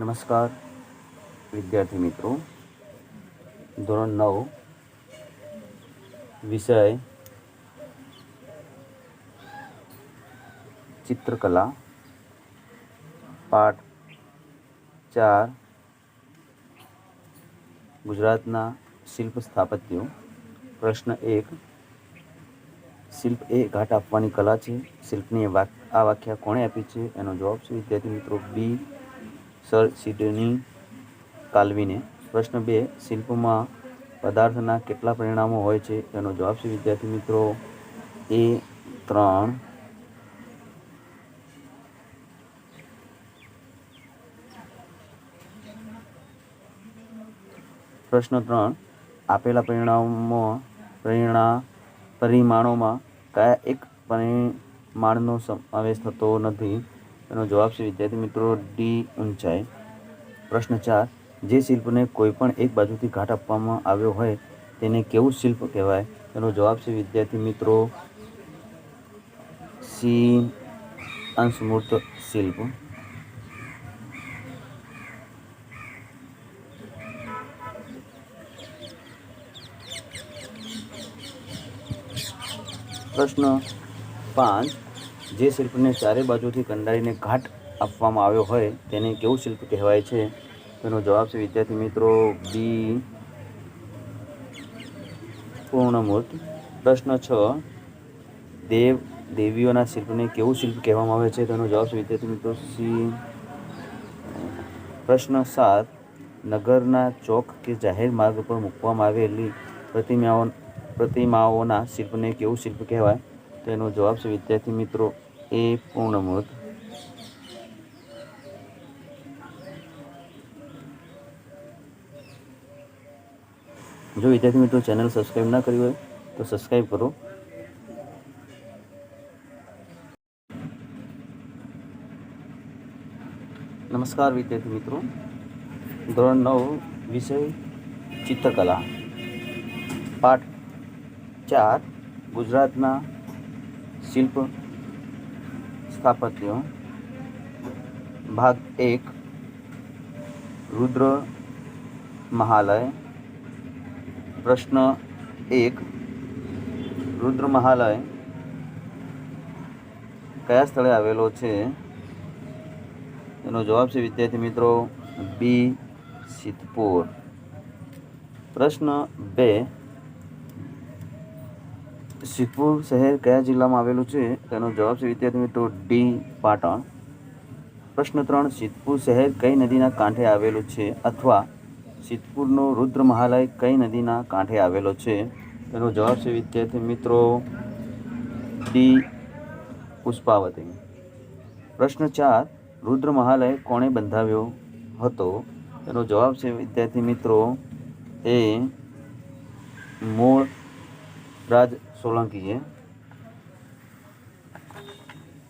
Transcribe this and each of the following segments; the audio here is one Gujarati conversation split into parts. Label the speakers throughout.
Speaker 1: નમસ્કાર, વિદ્યાર્થી મિત્રો. ધોરણ નવ, વિષય ચિત્રકલા, પાઠ ચાર, ગુજરાતના શિલ્પ સ્થાપત્યો. પ્રશ્ન એક, શિલ્પ એ ઘાટ આપવાની કલા છે? શિલ્પની આ વ્યાખ્યા કોણે આપી છે? એનો જવાબ છે વિદ્યાર્થી મિત્રો બી સર સિડની કાલ્વિને પ્રશ્ન બે, શિલ્પમાં પદાર્થના કેટલા પરિણામો હોય છે? તેનો જવાબ છે, વિદ્યાર્થી મિત્રો, એ ત્રણ. પ્રશ્ન ત્રણ, આપેલા પરિણામો પરિણા પરિમાણોમાં કયા એક પરિમાણનો સમાવેશ થતો નથી? એનો જવાબ છે, વિદ્યાર્થી મિત્રો ડી ઊંચાઈ. પ્રશ્ન ચાર, જે શિલ્પને કોઈ પણ એક બાજુથી ઘાટ આપવામાં આવ્યો હોય, તેને કેવું શિલ્પ કહેવાય? એનો જવાબ છે, વિદ્યાર્થી મિત્રો સી અંશમૂર્ત શિલ્પ. પ્રશ્ન પાંચ જે શિલ્પને ચારે બાજુથી કંડારીને ઘાટ આપવામાં આવ્યો હોય તેને કેવું શિલ્પ કહેવાય છે? તેનો જવાબ છે, વિદ્યાર્થી મિત્રો, બી. પૂર્ણમૂર્ત. પ્રશ્ન છ, દેવ, દેવીઓના શિલ્પને કેવું શિલ્પ કહેવામાં આવે છે? તેનો જવાબ છે, વિદ્યાર્થી મિત્રો, સી. પ્રશ્ન સાત, નગરના ચોક કે જાહેર માર્ગ પર મૂકવામાં આવેલી પ્રતિમાઓ, પ્રતિમાઓના શિલ્પને કેવું શિલ્પ કહેવાય? તેનો જવાબ છે, વિદ્યાર્થી મિત્રો, એ પૂર્ણમૂર્ત. જો વિદ્યાર્થી મિત્રો ચેનલ સબસ્ક્રાઈબ ના કરી હોય, તો સબસ્ક્રાઈબ કરો. નમસ્કાર વિદ્યાર્થી મિત્રો. ધોરણ નવ, વિષય ચિત્રકલા. પાઠ ચાર, ગુજરાતના શિલ્પ સ્થાપત્ય. ભાગ એક, રુદ્ર મહાલય. પ્રશ્ન એક, રુદ્ર મહાલય કયા સ્થળે આવેલો છે? એનો જવાબ છે વિદ્યાર્થી મિત્રો બી, સિદ્ધપુર. પ્રશ્ન બે સિદ્ધપુર શહેર કયા જિલ્લામાં આવેલું છે? તેનો જવાબ છે વિદ્યાર્થી મિત્રો ડી પાટણ. પ્રશ્ન ત્રણ સિદ્ધપુર શહેર કઈ નદીના કાંઠે આવેલું છે અથવા સિદ્ધપુરનો રુદ્ર મહાલય કઈ નદીના કાંઠે આવેલો છે? તેનો જવાબ છે વિદ્યાર્થી મિત્રો ડી પુષ્પાવતી. પ્રશ્ન ચાર, રુદ્ર મહાલય કોણે બંધાવ્યો હતો? તેનો જવાબ છે વિદ્યાર્થી મિત્રો એ મૂળ રાજ સોલંકીએ.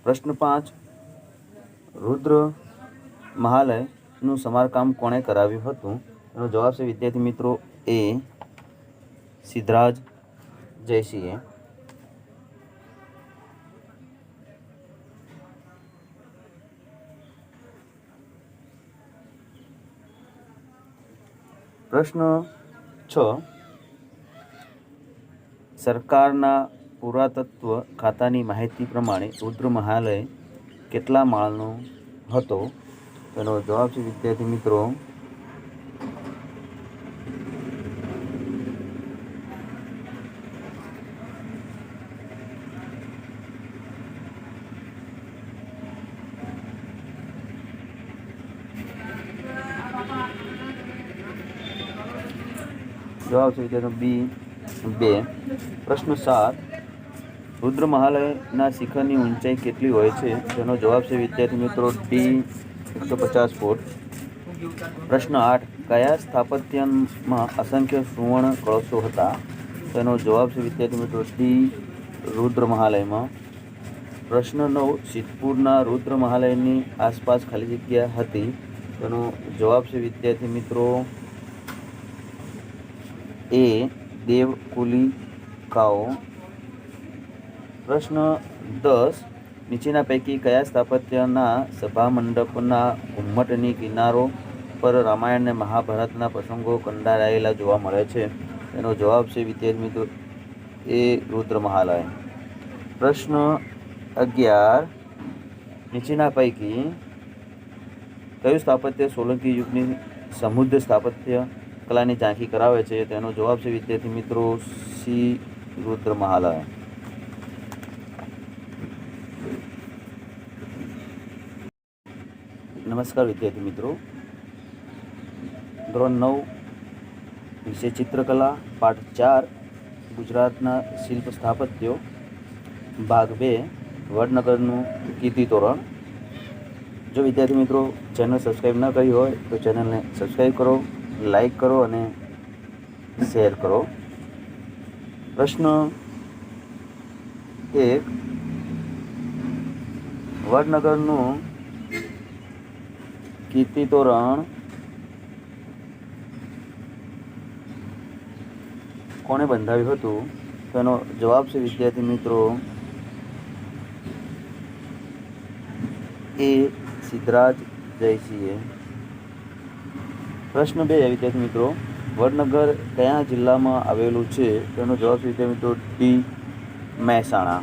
Speaker 1: પ્રશ્ન પાંચ. રુદ્ર મહાલયનું સમારકામ કોણે કરાવ્યું હતું? એનો જવાબ છે વિદ્યાર્થી મિત્રો એ સિદ્ધરાજ જયસિંહે. પ્રશ્ન છ. સરકારના પુરાતત્વ ખાતાની માહિતી પ્રમાણે રુદ્ર મહાલય કેટલા માળનો હતો? તેનો જવાબ છે, વિદ્યાર્થી મિત્રો. જવાબ છે, વિદ્યાર્થી બી. બે પ્રશ્ન સાત, રુદ્ર મહાલયના શિખરની ઊંચાઈ કેટલી હોય છે? તેનો જવાબ છે, વિદ્યાર્થી મિત્રો ડી એકસો પચાસ ફૂટ. પ્રશ્ન આઠ, કયા સ્થાપત્યમાં અસંખ્ય સુવર્ણ કળશો હતા? તેનો જવાબ છે, વિદ્યાર્થી મિત્રો ડી રુદ્ર મહાલયમાં. પ્રશ્ન નવ, સિદ્ધપુરના રુદ્ર મહાલયની આસપાસ ખાલી જગ્યા હતી? તેનો જવાબ છે, વિદ્યાર્થી મિત્રો એ દેવકુલિકાઓ. પ્રશ્ન દસ, નીચેના પૈકી કયા સ્થાપત્યના સભામંડપના ઘુમ્મટની કિનારો પર રામાયણ અને મહાભારતના પ્રસંગો કંડારાયેલા જોવા મળે છે? એનો જવાબ છે વિદ્યાર્થી મિત્રો, એ રુદ્ર મહાલય પ્રશ્ન અગિયાર, નીચેના પૈકી કયું સ્થાપત્ય સોલંકી યુગની સમૃદ્ધ સ્થાપત્ય કલાની ઝાંખી કરાવે છે, તેનો જવાબ છે વિદ્યાર્થી મિત્રો સી. રુદ્ર મહાલય નમસ્કાર વિદ્યાર્થી મિત્રો. ધોરણ નવ, વિષય ચિત્રકલા, પાઠ ચાર, ગુજરાતના શિલ્પ સ્થાપત્યો, ભાગ બે, વડનગરનું કીર્તિ તોરણ. જો વિદ્યાર્થી મિત્રો ચેનલ સબસ્ક્રાઈબ ન કરી હોય, તો ચેનલને સબસ્ક્રાઈબ કરો. લાઈક કરો અને શેર કરો. પ્રશ્ન એક, વડનગરનું કીર્તિ તોરણ કોણે બંધાવ્યું હતું? તેનો જવાબ છે વિદ્યાર્થી મિત્રો એ સિદ્ધરાજ જયસિંહે. પ્રશ્ન બે, વિદ્યાર્થી મિત્રો. વડનગર કયા જિલ્લામાં આવેલું છે? તેનો જવાબ છે મિત્રો, ડી, મહેસાણા.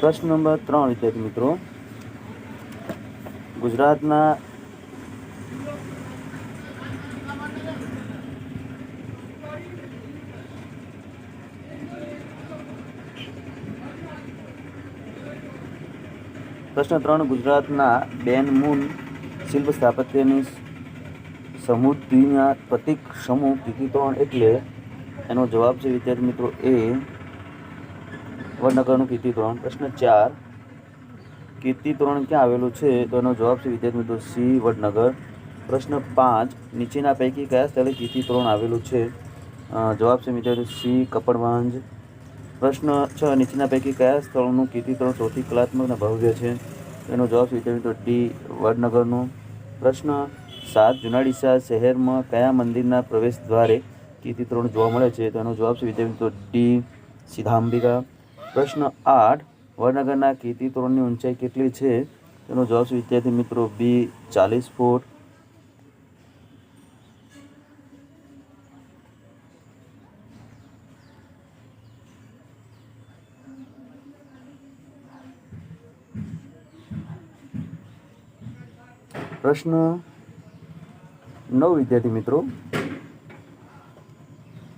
Speaker 1: પ્રશ્ન નંબર ત્રણ, વિદ્યાર્થી મિત્રો. ગુજરાતના પ્રશ્ન ત્રણ, ગુજરાતના બેન મૂન શિલ્પ સ્થાપત્યની સમૃદ્ધિના પ્રતિક સમૂહ કીર્તિતોરણ એટલે એનો જવાબ છે, વિદ્યાર્થી મિત્રો, એ વડનગરનું કીર્તિતોરણ. પ્રશ્ન ચાર, કીર્તિતોરણ ક્યાં આવેલું છે? તો એનો જવાબ છે, વિદ્યાર્થી મિત્રો, સી, વડનગર. પ્રશ્ન પાંચ, નીચેના પૈકી કયા સ્થળે કીર્તિતોરણ આવેલું છે? જવાબ છે, વિદ્યાર્થી સી, કપડવાંજ. પ્રશ્ન છ, નીચેના પૈકી કયા સ્થળોનું કીર્તિતોરણ સૌથી કલાત્મક અને ભવ્ય છે? એનો જવાબ છે તો ડી, વડનગરનું. પ્રશ્ન સાત જુનાડીસા શહેરમાં કયા મંદિરના પ્રવેશ દ્વારે કીર્તિતોરણ જોવા મળે છે? તો એનો જવાબ છે વિદ્યાર્થી મિત્રો ડી, સિદ્ધાંબિકા. પ્રશ્ન આઠ, વડનગરના કીર્તિતોરણની ઊંચાઈ કેટલી છે? તેનો જવાબ છે વિદ્યાર્થી મિત્રો બી, ચાલીસ ફૂટ. પ્રશ્ન નવ, વિદ્યાર્થી મિત્રો.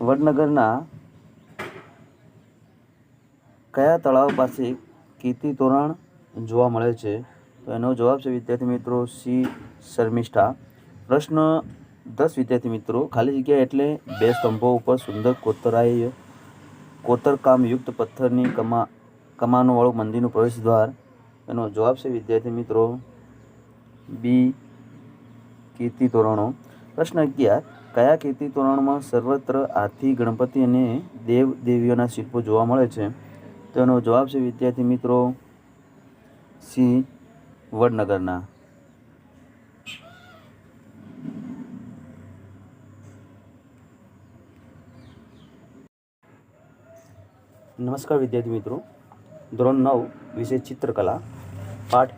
Speaker 1: વડનગરના કયા તળાવ પાસે કીર્તિ તોરણ જોવા મળે છે? તો એનો જવાબ છે, વિદ્યાર્થી મિત્રો, સી, શર્મિષ્ઠા. પ્રશ્ન દસ, વિદ્યાર્થી મિત્રો. ખાલી જગ્યા એટલે બે સ્તંભો ઉપર સુંદર કોતરાય કોતરકામયુક્ત પથ્થરની કમા, કમાનોવાળું મંદિરનું પ્રવેશ દ્વાર એનો જવાબ છે, વિદ્યાર્થી મિત્રો બી કીર્તિ તોરણો. પ્રશ્ન અગિયાર, કયા કીર્તિ તોરણમાં સર્વત્ર હાથી ગણપતિ અને દેવ દેવીઓના શિલ્પો જોવા મળે છે? તેનો જવાબ છે, વિદ્યાર્થી મિત્રો, સી, વડનગરના. નમસ્કાર વિદ્યાર્થી મિત્રો. ધોરણ નવ, વિષય ચિત્રકલા, પાઠ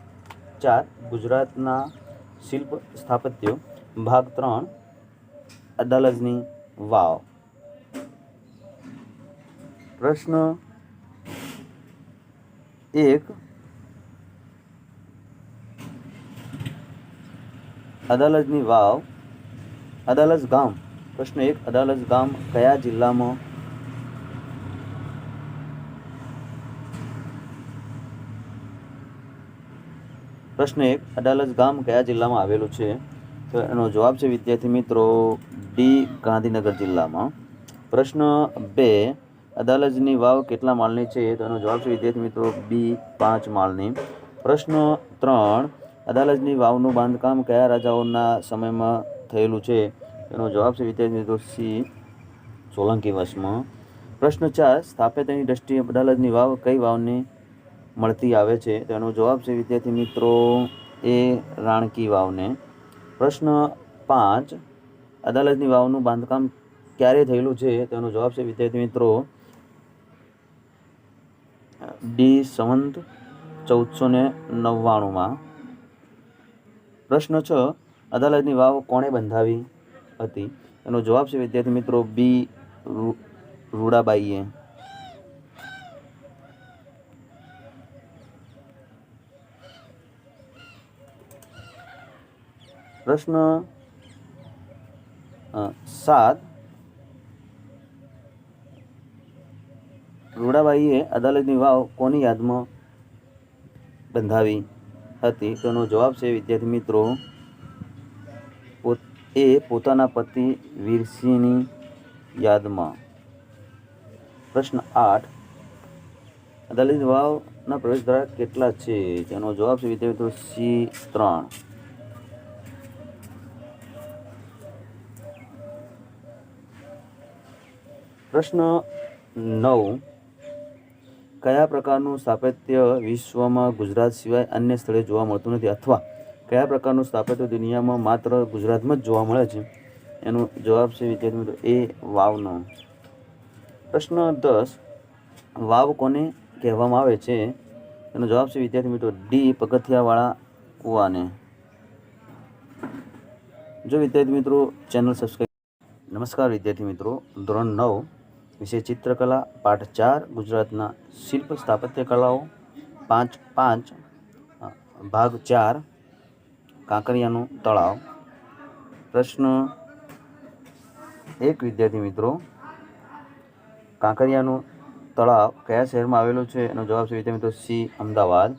Speaker 1: ચાર ગુજરાતના શિલ્પ સ્થાપત્ય. ભાગ ત્રણ, અદાલતની વાવ. પ્રશ્ન એક અદાલજની વાવ. અદાલજ ગામ પ્રશ્ન એક અદાલજ ગામ કયા જિલ્લામાં પ્રશ્ન એક, અડાલજ ગામ કયા જિલ્લામાં આવેલું છે? તો એનો જવાબ છે વિદ્યાર્થી મિત્રો ડી, ગાંધીનગર જિલ્લામાં. પ્રશ્ન બે અદાલજની વાવ કેટલા માળની છે? તો એનો જવાબ છે વિદ્યાર્થી મિત્રો બી, પાંચ માળની. પ્રશ્ન ત્રણ અદાલજની વાવનું બાંધકામ કયા રાજાઓના સમયમાં થયેલું છે? એનો જવાબ છે વિદ્યાર્થી મિત્રો સી, સોલંકી વંશમાં. પ્રશ્ન ચાર સ્થાપ્યતાની દ્રષ્ટિએ અદાલજની વાવ કઈ વાવની મળતી આવે છે. તેનો જવાબ છે, વિદ્યાર્થી મિત્રો, એ રાણકી વાવને. પ્રશ્ન પાંચ, અદાલતની વાવનું બાંધકામ ક્યારે થયેલું છે? તેનો જવાબ છે, વિદ્યાર્થી મિત્રો, ડી સંવંત ચૌદસો ને નવ્વાણુંમાં. પ્રશ્ન છ, અદાલતની વાવ કોણે બંધાવી હતી? એનો જવાબ છે, વિદ્યાર્થી મિત્રો, બી રૂડાબાઈએ. પ્રશ્ન સાત. રૂડાબાઈએ અદાલતની વાવ કોની યાદમાં બંધાવી હતી? તેનો જવાબ છે, વિદ્યાર્થી મિત્રો, એ પોતાના પતિ વીરસિંહની યાદમાં. પ્રશ્ન આઠ. અદાલતની વાવના પ્રવેશદ્વાર કેટલા છે? તેનો જવાબ છે, વિદ્યાર્થી મિત્રો, સી ત્રણ. પ્રશ્ન નવ. કયા પ્રકારનું સ્થાપત્ય વિશ્વમાં ગુજરાત સિવાય અન્ય સ્થળે જોવા મળતું નથી અથવા કયા પ્રકારનું સ્થાપત્ય દુનિયામાં માત્ર ગુજરાતમાં જ જોવા મળે છે? એનો જવાબ છે વિદ્યાર્થી મિત્રો એ વાવનો. પ્રશ્ન દસ. વાવ કોને કહેવામાં આવે છે? એનો જવાબ છે વિદ્યાર્થી મિત્રો ડી પગથિયાવાળા કૂવાને. જો વિદ્યાર્થી મિત્રો ચેનલ સબસ્ક્રાઈબ નમસ્કાર વિદ્યાર્થી મિત્રો. ધોરણ નવ. વિષય ચિત્રકલા પાઠ ચાર ગુજરાતના શિલ્પ સ્થાપત્ય કલાઓ, પાંચ પાંચ ભાગ ચાર, કાંકરિયાનું તળાવ. પ્રશ્ન એક, વિદ્યાર્થી મિત્રો, કાંકરિયાનું તળાવ કયા શહેરમાં આવેલું છે? એનો જવાબ છે વિદ્યાર્થી મિત્રો સી, અમદાવાદ.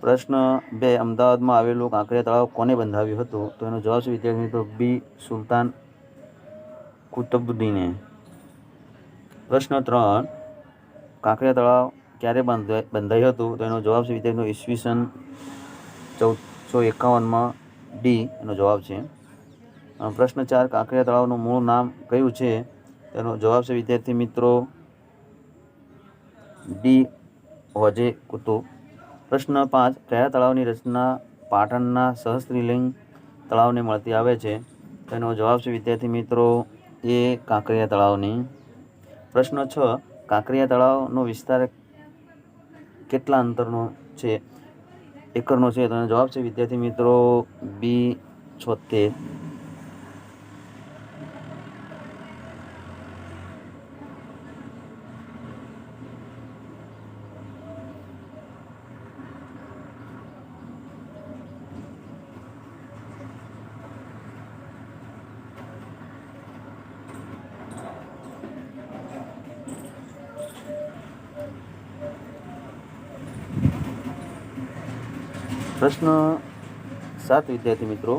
Speaker 1: પ્રશ્ન બે, અમદાવાદમાં આવેલું કાંકરિયા તળાવ કોને બંધાવ્યું હતું? તો એનો જવાબ છે વિદ્યાર્થી મિત્રો બી, સુલતાન કુતબુદ્દીને. પ્રશ્ન ત્રણ. કાંકરિયા તળાવ ક્યારે બંધાય બંધાયું હતું? તો એનો જવાબ છે વિદ્યાર્થીનો ઈસવીસન ચૌદસો એકાવનમાં ડી એનો જવાબ છે. પ્રશ્ન ચાર, કાંકરિયા તળાવનું મૂળ નામ કયું છે? તેનો જવાબ છે વિદ્યાર્થી મિત્રો ડી વજે કુતુ પ્રશ્ન પાંચ, કયા તળાવની રચના પાટણના સહસ્ત્રીલિંગ તળાવને મળતી આવે છે? તેનો જવાબ છે વિદ્યાર્થી મિત્રો એ કાંકરિયા તળાવની. પ્રશ્ન છ, કાંકરિયા તળાવનો વિસ્તાર કેટલા અંતરનો છે? એકરનો છે, તો જવાબ છે વિદ્યાર્થી મિત્રો બી છોતેર. પ્રશ્ન સાત વિદ્યાર્થી મિત્રો.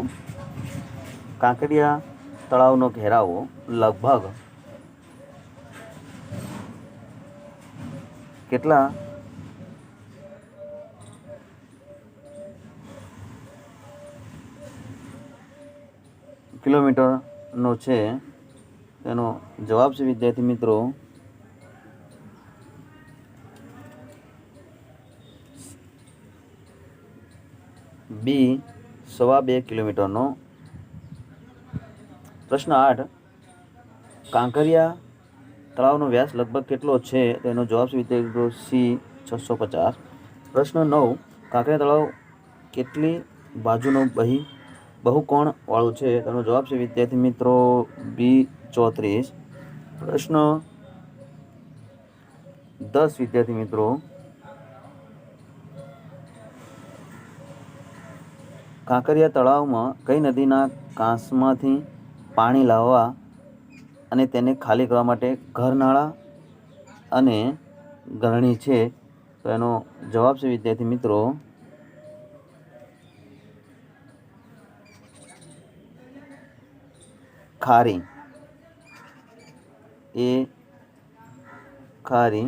Speaker 1: કાંકરિયા તળાવનો ઘેરાવો લગભગ કેટલા? કિલોમીટરનો છે. તેનો જવાબ છે વિદ્યાર્થી મિત્રો બી સવા બે કિલોમીટરનો પ્રશ્ન આઠ. કાંકરિયા તળાવનો વ્યાસ લગભગ કેટલો છે? તેનો જવાબ છે વિદ્યાર્થી સી, છસો પચાસ. પ્રશ્ન નવ. કાંકરિયા તળાવ કેટલી બાજુનો બહી બહુકોણ વાળું છે? તેનો જવાબ છે વિદ્યાર્થી મિત્રો બી, ચોત્રીસ. પ્રશ્ન દસ વિદ્યાર્થી મિત્રો કાંકરિયા તળાવમાં કઈ નદીના કાંસમાંથી પાણી લાવવા અને તેને ખાલી કરવા માટે ઘરનાળા અને ગરણી છે? તો એનો જવાબ છે, વિદ્યાર્થી મિત્રો. ખારી. એ ખારી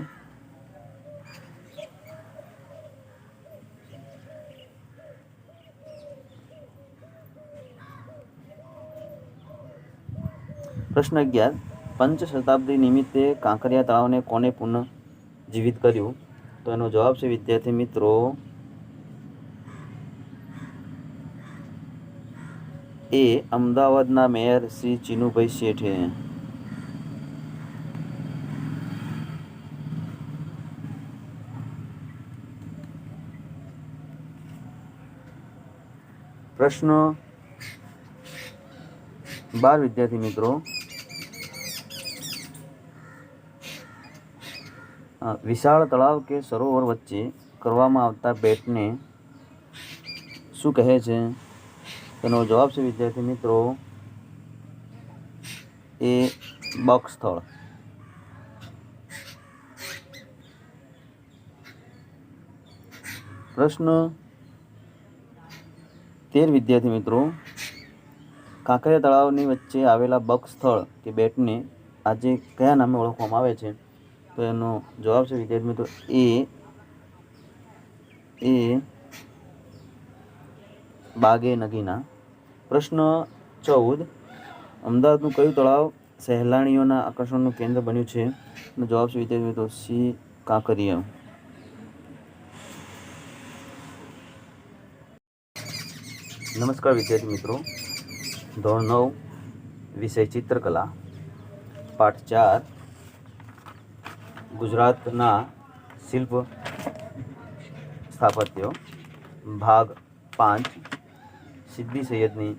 Speaker 1: પ્રશ્ન અગિયાર પંચ શતાબ્દી નિમિત્તે કાંકરિયા તળાવને કોને પુનઃ જીવિત કર્યું? તો એનો જવાબ છે, વિદ્યાર્થી મિત્રો, એ અમદાવાદના મેયર શ્રી ચિનુભાઈ શેઠે. પ્રશ્ન બાર, વિદ્યાર્થી મિત્રો. વિશાળ તળાવ કે સરોવર વચ્ચે કરવામાં આવતા બેટને શું કહે છે? તેનો જવાબ છે, વિદ્યાર્થી મિત્રો, એ બક સ્થળ. પ્રશ્ન તેર, વિદ્યાર્થી મિત્રો. કાંકરિયા તળાવની વચ્ચે આવેલા બક સ્થળ કે બેટને આજે કયા નામે ઓળખવામાં આવે છે? તો એનો જવાબ છે વિદ્યાર્થી મિત્રો એ એ બાગે નગીના. પ્રશ્ન ચૌદ, અમદાવાદનું કયું તળાવ સહેલાણીઓના આકર્ષણનું કેન્દ્ર બન્યું છે? એનો જવાબ છે વિદ્યાર્થી મિત્રો સી, કાંકરિયા. નમસ્કાર વિદ્યાર્થી મિત્રો. ધોરણ નવ, વિષય ચિત્રકલા, પાઠ ચાર ગુજરાતના શિલ્પ સ્થાપત્યો, ભાગ પાંચ, સિદ્ધિ સૈયદની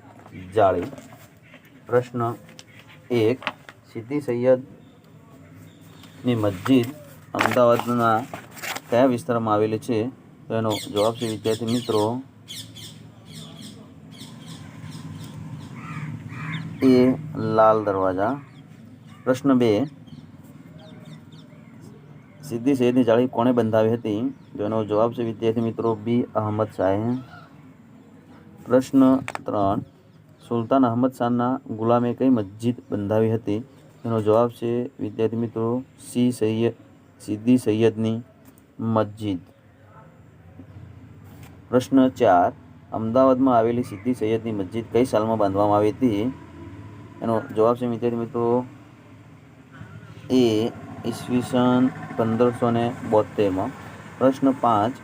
Speaker 1: જાળી. પ્રશ્ન એક, સિદ્ધિ સૈયદની મસ્જિદ અમદાવાદના કયા વિસ્તારમાં આવેલી છે? તેનો જવાબ છે, વિદ્યાર્થી મિત્રો, એ લાલ દરવાજા. પ્રશ્ન બે સિદ્દી સૈયદની જાળી કોણે બંધાવી હતી? જેનો જવાબ છે, વિદ્યાર્થી મિત્રો, બી. અહમદ શાહે. પ્રશ્ન ત્રણ. સુલતાન અહમદ શાહના ગુલામે કઈ મસ્જિદ બંધાવી હતી? તેનો જવાબ છે, વિદ્યાર્થી મિત્રો, સી. સૈયદ સિદ્ધિ સૈયદની મસ્જિદ. પ્રશ્ન ચાર. અમદાવાદમાં આવેલી સિદ્ધિ સૈયદની મસ્જિદ કઈ સાલમાં બાંધવામાં આવી હતી? એનો જવાબ છે, વિદ્યાર્થી મિત્રો, એ ઈસવીસન પંદરસો ને બોતેરમાં પ્રશ્ન પાંચ,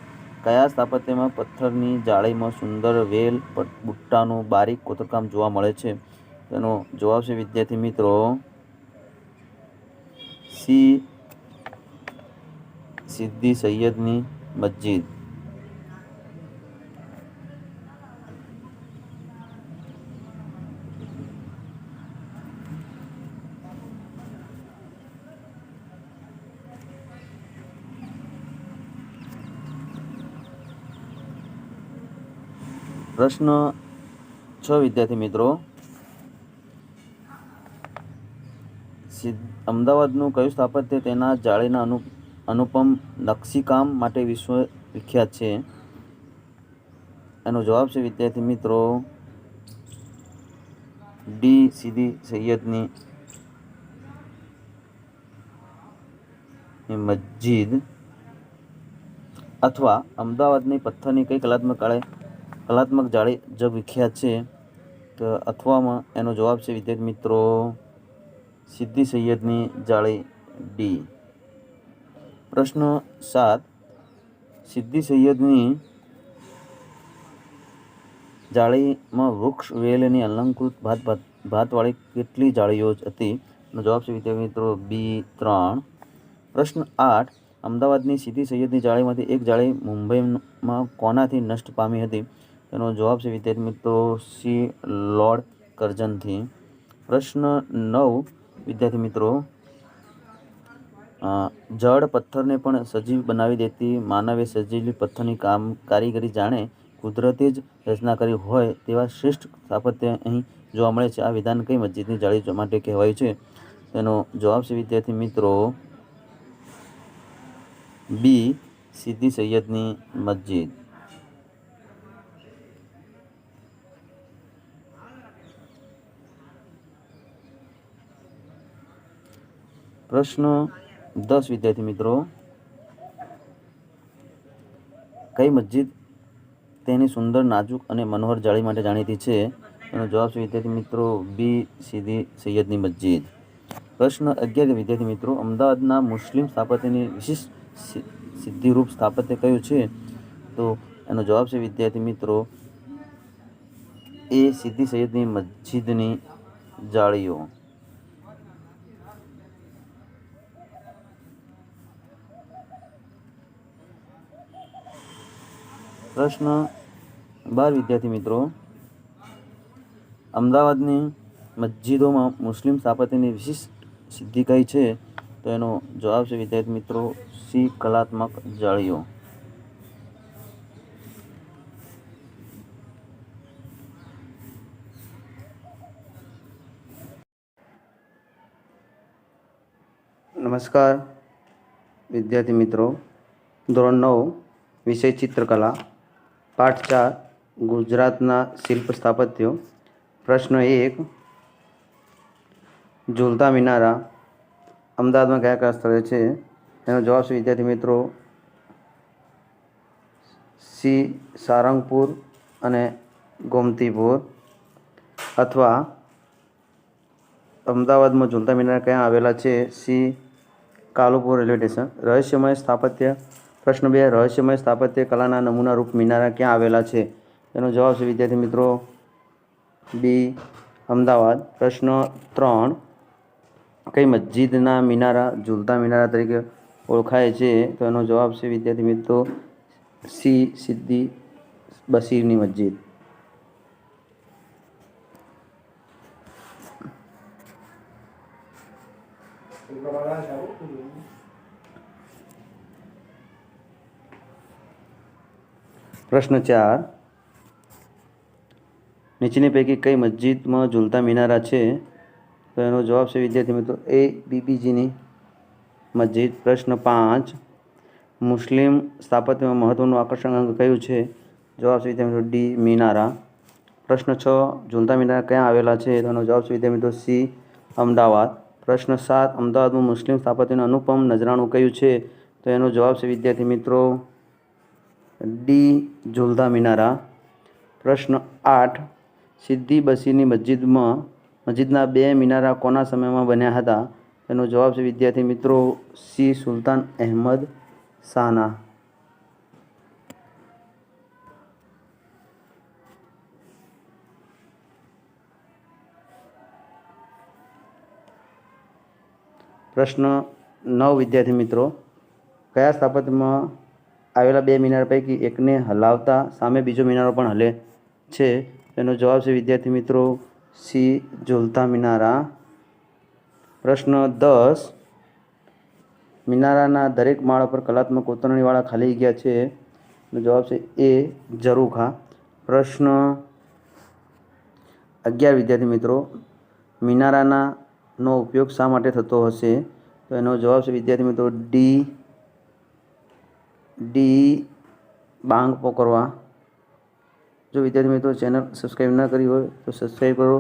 Speaker 1: કયા સ્થાપત્યમાં પથ્થરની જાળીમાં સુંદર વેલ બુટ્ટાનું બારીક કોતરકામ જોવા મળે છે? તેનો જવાબ છે વિદ્યાર્થી મિત્રો સી. સિદ્દી સૈયદની મસ્જિદ. પ્રશ્ન છ, વિદ્યાર્થી મિત્રો. અમદાવાદનું કયું સ્થાપત્ય તેના જાળીના અનુ, અનુપમ નકશીકામ માટે વિશ્વ વિખ્યાત છે? એનો જવાબ છે, વિદ્યાર્થી મિત્રો, ડી સીધી સૈયદની મસ્જિદ. અથવા અમદાવાદની પથ્થરની કઈ કલાત્મક કાળે કલાત્મક જાળી જગ વિખ્યાત છે. તો અથવામાં એનો જવાબ છે, વિદ્યાર્થી મિત્રો, સિદ્ધિ સૈયદની જાળી ડી પ્રશ્ન સાત. સિદ્ધિ સૈયદની જાળીમાં વૃક્ષ વેલની અલંકૃત ભાત ભાતવાળી કેટલી જાળીઓ હતી? એનો જવાબ છે, વિદ્યાર્થી મિત્રો બી ત્રણ. પ્રશ્ન આઠ. અમદાવાદની સિદ્ધિ સૈયદની જાળીમાંથી એક જાળી મુંબઈમાં કોનાથી નષ્ટ પામી હતી? તેનો જવાબ છે વિદ્યાર્થી મિત્રો સી લોર્ડ કરજનથી. પ્રશ્ન નવ, વિદ્યાર્થી મિત્રો જળ પથ્થરને પણ સજીવ બનાવી દેતી માનવે સજીવી પથ્થરની કામ કારીગરી જાણે કુદરતે જ રચના કરી હોય તેવા શ્રેષ્ઠ સ્થાપત્ય અહીં જોવા મળે છે. આ વિધાન કઈ મસ્જિદની જાળી માટે કહેવાયું છે? તેનો જવાબ છે વિદ્યાર્થી મિત્રો બી સિદ્ધિ સૈયદની મસ્જિદ. પ્રશ્ન દસ વિદ્યાર્થી મિત્રો. કઈ મસ્જિદ તેની સુંદર, નાજુક અને મનોહર જાળી માટે જાણીતી છે? એનો જવાબ છે વિદ્યાર્થી મિત્રો બી સીધી સૈયદની મસ્જિદ. પ્રશ્ન અગિયાર વિદ્યાર્થી મિત્રો, અમદાવાદના મુસ્લિમ સ્થાપત્યની વિશિષ્ટ સિદ્ધિરૂપ સ્થાપત્ય કયું છે? તો એનો જવાબ છે વિદ્યાર્થી મિત્રો, એ સિદ્ધિ સૈયદની મસ્જિદની જાળીઓ. પ્રશ્ન બાર વિદ્યાર્થી મિત્રો. અમદાવાદની મસ્જિદોમાં મુસ્લિમ સ્થાપત્યની વિશિષ્ટ સિદ્ધિ કઈ છે? તો એનો જવાબ છે વિદ્યાર્થી મિત્રો સી, કલાત્મક જાળીઓ. નમસ્કાર વિદ્યાર્થી મિત્રો. ધોરણ નવ, વિષય ચિત્રકલા. પાઠ ચાર ગુજરાતના શિલ્પ સ્થાપત્યો. પ્રશ્ન એક, ઝૂલતા મિનારા અમદાવાદમાં કયા કયા સ્થળે છે? એનો જવાબ છે, વિદ્યાર્થી મિત્રો, સી, સારંગપુર અને ગોમતીપુર. અથવા અમદાવાદમાં ઝૂલતા મિનારા ક્યાં આવેલા છે? C, Kalupur railway station. રહસ્યમય સ્થાપત્ય પ્રશ્ન બે રહસ્યમય સ્થાપત્ય, કલાના નમૂનારૂપ મિનારા ક્યાં આવેલા છે? એનો જવાબ છે, વિદ્યાર્થી મિત્રો, બી, અમદાવાદ. પ્રશ્ન ત્રણ, કઈ મસ્જિદના મિનારા ઝૂલતા મિનારા તરીકે ઓળખાય છે? તો એનો જવાબ છે, વિદ્યાર્થી મિત્રો, સી સિદ્ધિ બસીરની મસ્જિદ. પ્રશ્ન ચાર. નીચેની પૈકી કઈ મસ્જિદમાં ઝૂલતા મિનારા છે? તો એનો જવાબ છે, વિદ્યાર્થી મિત્રો, એ બીબીજીની મસ્જિદ. પ્રશ્ન પાંચ. મુસ્લિમ સ્થાપત્યમાં મહત્વનું આકર્ષણ અંગ કયું છે? જવાબ છે, વિદ્યાર્થી મિત્રો, ડી, મિનારા. પ્રશ્ન છ. ઝૂલતા મિનારા ક્યાં આવેલા છે? તો એનો જવાબ છે, વિદ્યાર્થી મિત્રો, સી, અમદાવાદ. પ્રશ્ન સાત. અમદાવાદમાં મુસ્લિમ સ્થાપત્યનું અનુપમ નજરાણું કયું છે? તો એનો જવાબ છે, વિદ્યાર્થી મિત્રો ડી ઝૂલતા મિનારા. પ્રશ્ન આઠ. સિદ્ધિ બસીની મસ્જિદમાં, મસ્જિદના બે મિનારા કોના સમયમાં બન્યા હતા? એનો જવાબ છે વિદ્યાર્થી મિત્રો સી સુલતાન અહેમદ શાહના. પ્રશ્ન નવ વિદ્યાર્થી મિત્રો. કયા સ્થાપત્યમાં આવેલા બે મિનાર પૈકી એકને હલાવતા, સામે બીજો મિનારો પણ હલે છે. એનો જવાબ છે, વિદ્યાર્થી મિત્રો, સી, ઝૂલતા મિનારા. પ્રશ્ન દસ. મિનારાના દરેક માળ પર કલાત્મક કોતરણીવાળા ખાલી ગયા છે. એનો જવાબ છે, એ ઝરૂખા પ્રશ્ન અગિયાર, વિદ્યાર્થી મિત્રો. મિનારાના નો ઉપયોગ શા માટે થતો હશે? તો એનો જવાબ છે, વિદ્યાર્થી મિત્રો, ડી ડી બાંગ પકડવા જો વિદ્યાર્થી મિત્રો ચેનલ સબસ્ક્રાઈબ ના કરી હોય તો સબસ્ક્રાઈબ કરો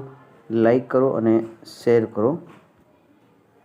Speaker 1: લાઈક કરો અને શેર કરો.